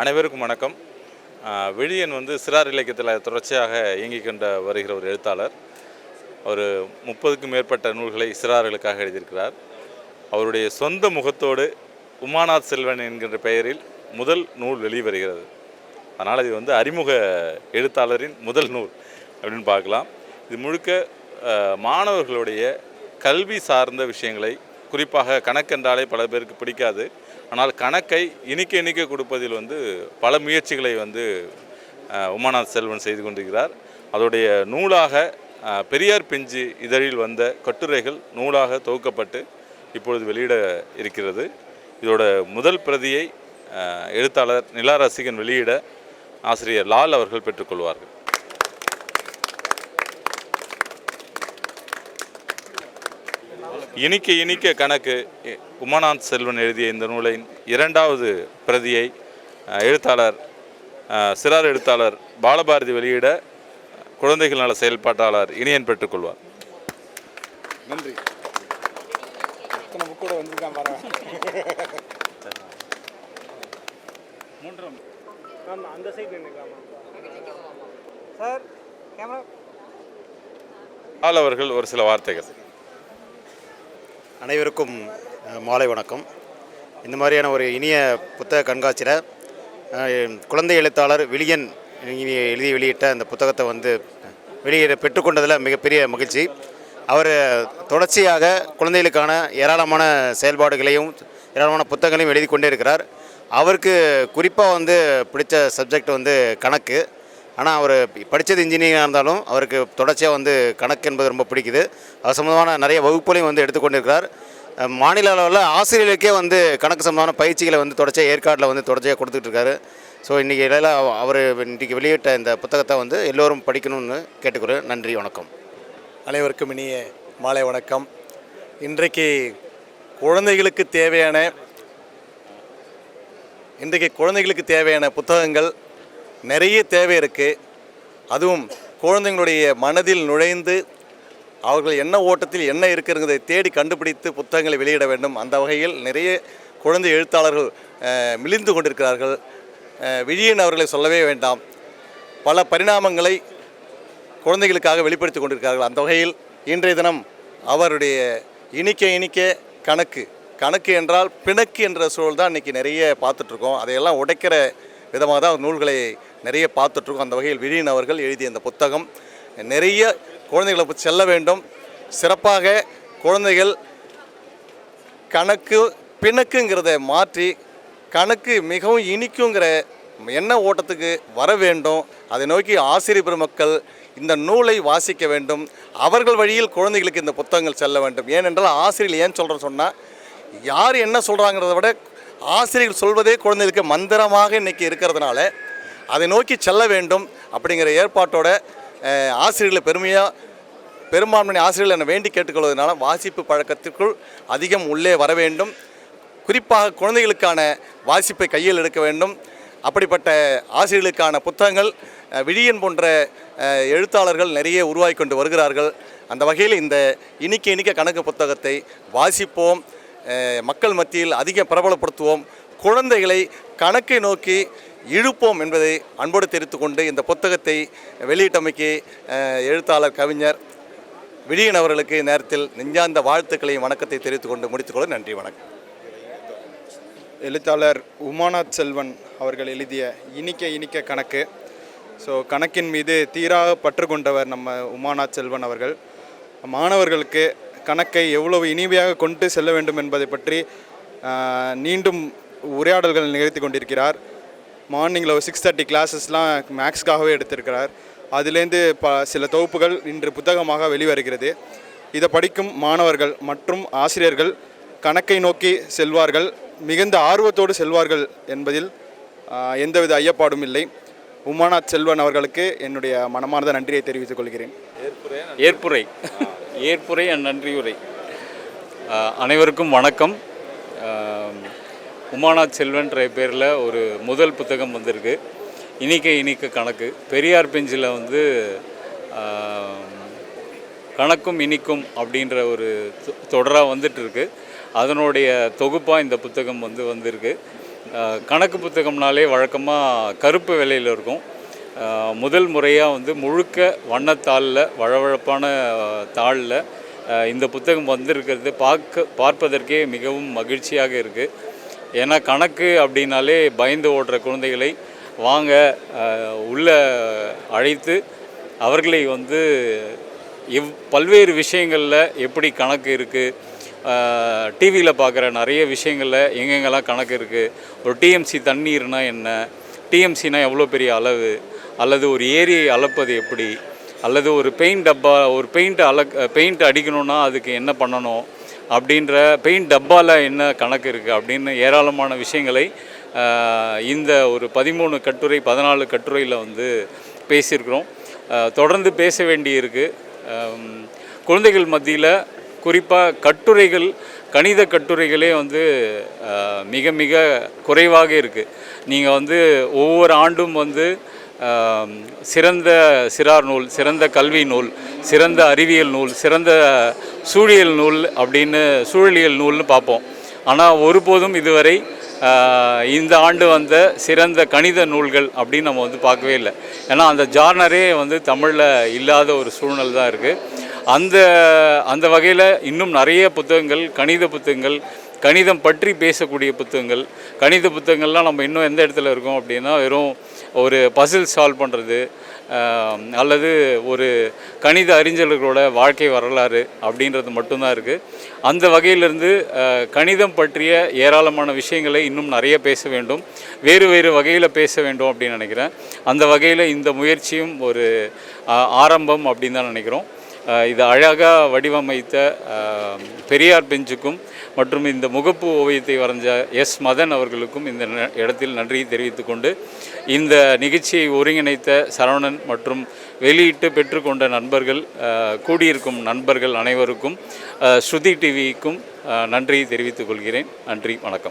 அனைவருக்கும் வணக்கம். விழியன் வந்து சிறார் இலக்கியத்தில் தொடர்ச்சியாக இயங்கிக் கொண்ட வருகிற ஒரு எழுத்தாளர். அவர் முப்பதுக்கும் மேற்பட்ட நூல்களை சிறார்களுக்காக எழுதியிருக்கிறார். அவருடைய சொந்த முகத்தோடு உமாநாத் செல்வன் என்கின்ற பெயரில் முதல் நூல் வெளிவருகிறது. அதனால் இது வந்து அறிமுக எழுத்தாளரின் முதல் நூல் அப்படின்னு பார்க்கலாம். இது முழுக்க மாணவர்களுடைய கல்வி சார்ந்த விஷயங்களை குறிப்பாக கணக்கென்றாலே பல பேருக்கு பிடிக்காது. ஆனால் கணக்கை இனிக்க இனிக்க கொடுப்பதில் வந்து பல முயற்சிகளை வந்து உமாநாத் செல்வன் செய்து கொண்டிருக்கிறார். அதோடைய நூலாக பெரியார் பிஞ்சு இதழில் வந்த கட்டுரைகள் நூலாக தொகுக்கப்பட்டு இப்பொழுது வெளியிட இருக்கிறது. இதோட முதல் பிரதியை எழுத்தாளர் நிலா ரசிகன் வெளியிட ஆசிரியர் லால் அவர்கள் பெற்றுக்கொள்வார்கள் இனிக்க இனிக்க கணக்கு. உமாநாத் செல்வன் எழுதிய இந்த நூலின் இரண்டாவது பிரதியை எழுத்தாளர் சிறார் எழுத்தாளர் பாலபாரதி வெளியிட குழந்தைகள் நல செயல்பாட்டாளர் இனியன் பெற்றுக்கொள்வார். நன்றி. அந்த சைடு நின்றுக்காமா சார் கேமரா லால் அவர்கள் ஒரு சில வார்த்தைகள். அனைவருக்கும் மாலை வணக்கம். இந்த மாதிரியான ஒரு இனிய புத்தக கண்காட்சியில் குழந்தை எழுத்தாளர் விலியன் இனி எழுதி வெளியிட்ட அந்த புத்தகத்தை வந்து வெளியிட பெற்றுக்கொண்டதில் மிகப்பெரிய மகிழ்ச்சி. அவர் தொடர்ச்சியாக குழந்தைகளுக்கான ஏராளமான செயல்பாடுகளையும் ஏராளமான புத்தகங்களையும் எழுதி கொண்டே இருக்கிறார். அவருக்கு குறிப்பாக வந்து பிடிச்ச சப்ஜெக்ட் வந்து கணக்கு. ஆனால் அவர் படித்தது இன்ஜினியரிங்காக இருந்தாலும் அவருக்கு தொடர்ச்சியாக வந்து கணக்கு என்பது ரொம்ப பிடிக்குது. அது சம்மந்தமான நிறைய வகுப்புகளையும் வந்து எடுத்துக்கொண்டிருக்கிறார் மாநில அளவில் ஆசிரியர்களுக்கே வந்து கணக்கு சம்பந்தமான பயிற்சிகளை வந்து தொடர்ச்சியாக ஏற்காட்டில் வந்து தொடர்ச்சியாக கொடுத்துட்டு இருக்காரு. ஸோ இன்றைக்கி இடையில அவர் இன்றைக்கி வெளியிட்ட இந்த புத்தகத்தை வந்து எல்லோரும் படிக்கணும்னு கேட்டுக்கிறேன் நன்றி வணக்கம். அனைவருக்கும் இனிய மாலை வணக்கம். இன்றைக்கு குழந்தைகளுக்கு தேவையான இன்றைக்கு குழந்தைகளுக்கு தேவையான புத்தகங்கள் நிறைய தேவை இருக்குது அதுவும் குழந்தைங்களுடைய மனதில் நுழைந்து அவர்கள் என்ன ஓட்டத்தில் என்ன இருக்கிறதை தேடி கண்டுபிடித்து புத்தகங்களை வெளியிட வேண்டும். அந்த வகையில் நிறைய குழந்தை எழுத்தாளர்கள் மிளிந்து கொண்டிருக்கிறார்கள். விழியின் அவர்களை சொல்லவே வேண்டாம். பல பரிணாமங்களை குழந்தைகளுக்காக வெளிப்படுத்தி கொண்டிருக்கிறார்கள். அந்த வகையில் இன்றைய தினம் அவருடைய இனிக்க இனிக்க கணக்கு. கணக்கு என்றால் பிணக்கு என்ற சூழல் தான் இன்றைக்கி நிறைய பார்த்துட்ருக்கோம் அதையெல்லாம் உடைக்கிற விதமாக தான் நூல்களை நிறைய பார்த்துட்ருக்கோம். அந்த வகையில் விரியன் அவர்கள் எழுதிய இந்த புத்தகம். நிறைய குழந்தைகளை செல்ல வேண்டும். சிறப்பாக குழந்தைகள் கணக்கு பிணக்குங்கிறத மாற்றி கணக்கு மிகவும் இனிக்குங்கிற எண்ண ஓட்டத்துக்கு வர வேண்டும். அதை நோக்கி ஆசிரியர் பெருமக்கள் இந்த நூலை வாசிக்க வேண்டும். அவர்கள் வழியில் குழந்தைகளுக்கு இந்த புத்தகங்கள் செல்ல வேண்டும். ஏனென்றால் ஆசிரியர் ஏன் சொல்கிறேன்னு சொன்னால் யார் என்ன சொல்கிறாங்கிறத விட ஆசிரியர்கள் சொல்வதே குழந்தைகளுக்கு மந்திரமாக இன்றைக்கி இருக்கிறதுனால அதை நோக்கி செல்ல வேண்டும் அப்படிங்கிற ஏற்பாட்டோட ஆசிரியர்களை பெருமையாக பெரும்பான்மை ஆசிரியர்கள் என்னை வேண்டி கேட்டுக்கொள்வதனால வாசிப்பு பழக்கத்திற்குள் அதிகம் உள்ளே வர வேண்டும். குறிப்பாக குழந்தைகளுக்கான வாசிப்பை கையில் எடுக்க வேண்டும். அப்படிப்பட்ட ஆசிரியர்களுக்கான புத்தகங்கள் விழியன் போன்ற எழுத்தாளர்கள் நிறைய உருவாக்கி கொண்டு வருகிறார்கள். அந்த வகையில் இந்த இனிக்க இனிக்க கணக்கு புத்தகத்தை வாசிப்போம். மக்கள் மத்தியில் அதிகம் பிரபலப்படுத்துவோம். குழந்தைகளை கணக்கை நோக்கி இழுப்போம் என்பதை அன்போடு தெரிவித்து கொண்டு இந்த புத்தகத்தை வெளியிட்டமைக்கு எழுத்தாளர் கவிஞர் விழியன் அவர்களுக்கு நேரத்தில் நெஞ்சார்ந்த வாழ்த்துக்களையும் வணக்கத்தை தெரிவித்துக் கொண்டு முடித்துக்கொள்ள நன்றி வணக்கம். எழுத்தாளர் உமாநாத் செல்வன் அவர்கள் எழுதிய இனிக்க இனிக்க கணக்கு. ஸோ கணக்கின் மீது தீராக பற்று கொண்டவர் நம்ம உமாநாத் செல்வன் அவர்கள். மாணவர்களுக்கு கணக்கை எவ்வளவு இனிமையாக கொண்டு செல்ல வேண்டும் என்பதை பற்றி நீண்டும் உரையாடல்கள் நிகழ்த்தி கொண்டிருக்கிறார். மார்னிங்கில் ஒரு சிக்ஸ் தேர்ட்டி கிளாஸஸ்லாம் மேக்ஸ்க்காகவே எடுத்திருக்கிறார். அதுலேருந்து ப சில தொகுப்புகள் இன்று புத்தகமாக வெளிவருகிறது. இதை படிக்கும் மாணவர்கள் மற்றும் ஆசிரியர்கள் கணக்கை நோக்கி செல்வார்கள் மிகுந்த ஆர்வத்தோடு செல்வார்கள் என்பதில் எந்தவித ஐயப்பாடும் இல்லை. உமாநாத் செல்வன் அவர்களுக்கு என்னுடைய மனமார்ந்த நன்றியை தெரிவித்துக் கொள்கிறேன். ஏற்புரை. ஏற்புரை. அண்ட் நன்றியுரை. அனைவருக்கும் வணக்கம். உமாநாத் செல்வன்ற பேரில் ஒரு முதல் புத்தகம் வந்திருக்கு. இனிக்க இனிக்க கணக்கு. பெரியார் பெஞ்சில் வந்து கணக்கும் இனிக்கும் அப்படின்ற ஒரு தொடராக வந்துட்டுருக்கு. அதனுடைய தொகுப்பாக இந்த புத்தகம் வந்து வந்திருக்கு. கணக்கு புத்தகம்னாலே வழக்கமாக கருப்பு விலையில் இருக்கும். முதல் முறையாக வந்து முழுக்க வண்ணத்தாளில் வழவழப்பான தாளில் இந்த புத்தகம் வந்திருக்கிறது. பார்க்க பார்ப்பதற்கே மிகவும் மகிழ்ச்சியாக இருக்குது ஏன்னா கணக்கு அப்படின்னாலே பயந்து ஓடுற குழந்தைகளை வாங்க உள்ளே உள்ள அழைத்து அவர்களை வந்து எவ் பல்வேறு விஷயங்களில் எப்படி கணக்கு இருக்குது டிவியில் பார்க்குற நிறைய விஷயங்களில் எங்கெங்கெல்லாம் கணக்கு இருக்குது ஒரு டிஎம்சி தண்ணீர்னால் என்ன டிஎம்சினால் எவ்வளோ பெரிய அளவு அல்லது ஒரு ஏரியை அளப்பது எப்படி? அல்லது ஒரு பெயிண்ட் டப்பா ஒரு பெயிண்ட் அள பெயிண்ட் அடிக்கணும்னா அதுக்கு என்ன பண்ணணும்? அப்படின்ற பெயிண்ட் டப்பாவில் என்ன கணக்கு இருக்குது அப்படின்னு ஏராளமான விஷயங்களை இந்த ஒரு பதிமூணு கட்டுரை பதினாலு கட்டுரையில் வந்து பேசியிருக்கிறோம். தொடர்ந்து பேச வேண்டியிருக்கு. இருக்குது குழந்தைகள் மத்தியில் குறிப்பாக கட்டுரைகள் கணித கட்டுரைகளே வந்து மிக மிக குறைவாக இருக்குது நீங்கள் வந்து ஒவ்வொரு ஆண்டும் வந்து சிறந்த சிறார் நூல் சிறந்த கல்வி நூல் சிறந்த அறிவியல் நூல் சிறந்த சூழியல் நூல் அப்படின்னு சூழலியல் நூல்னு பார்ப்போம். ஆனால் ஒருபோதும் இதுவரை இந்த ஆண்டு வந்த சிறந்த கணித நூல்கள் அப்படின்னு நம்ம வந்து பார்க்கவே இல்லை. ஏன்னா அந்த ஜார்னரே வந்து தமிழில் இல்லாத ஒரு சூழ்நிலை தான் இருக்குது அந்த அந்த வகையில் இன்னும் நிறைய புத்தகங்கள் கணித புத்தகங்கள் கணிதம் பற்றி பேசக்கூடிய புத்தகங்கள் கணித புத்தகங்கள்லாம் நம்ம இன்னும் எந்த இடத்துல இருக்கோம் அப்படின்னா வெறும் ஒரு பசில் சால்வ் பண்ணுறது அல்லது ஒரு கணித அறிஞர்களோட வாழ்க்கை வரலாறு அப்படின்றது மட்டும்தான் இருக்குது அந்த வகையிலிருந்து கணிதம் பற்றிய ஏராளமான விஷயங்களை இன்னும் நிறைய பேச வேண்டும். வேறு வேறு வகையில் பேச வேண்டும் அப்படின்னு நினைக்கிறேன். அந்த வகையில் இந்த முயற்சியும் ஒரு ஆரம்பம் அப்படின்னு தான் நினைக்கிறோம். இது அழகாக வடிவமைத்த பெரியார் பெஞ்சுக்கும் மற்றும் இந்த முகப்பு ஓவியத்தை வரைஞ்ச எஸ் மதன் அவர்களுக்கும் இந்த ந- இடத்தில் நன்றியை தெரிவித்துக்கொண்டு இந்த நிகழ்ச்சியை ஒருங்கிணைத்த சரவணன் மற்றும் வெளியிட்டு பெற்றுக்கொண்ட நண்பர்கள் கூடியிருக்கும் நண்பர்கள் அனைவருக்கும் ஸ்ருதி டிவிக்கும் நன்றியை தெரிவித்துக் கொள்கிறேன் நன்றி வணக்கம்.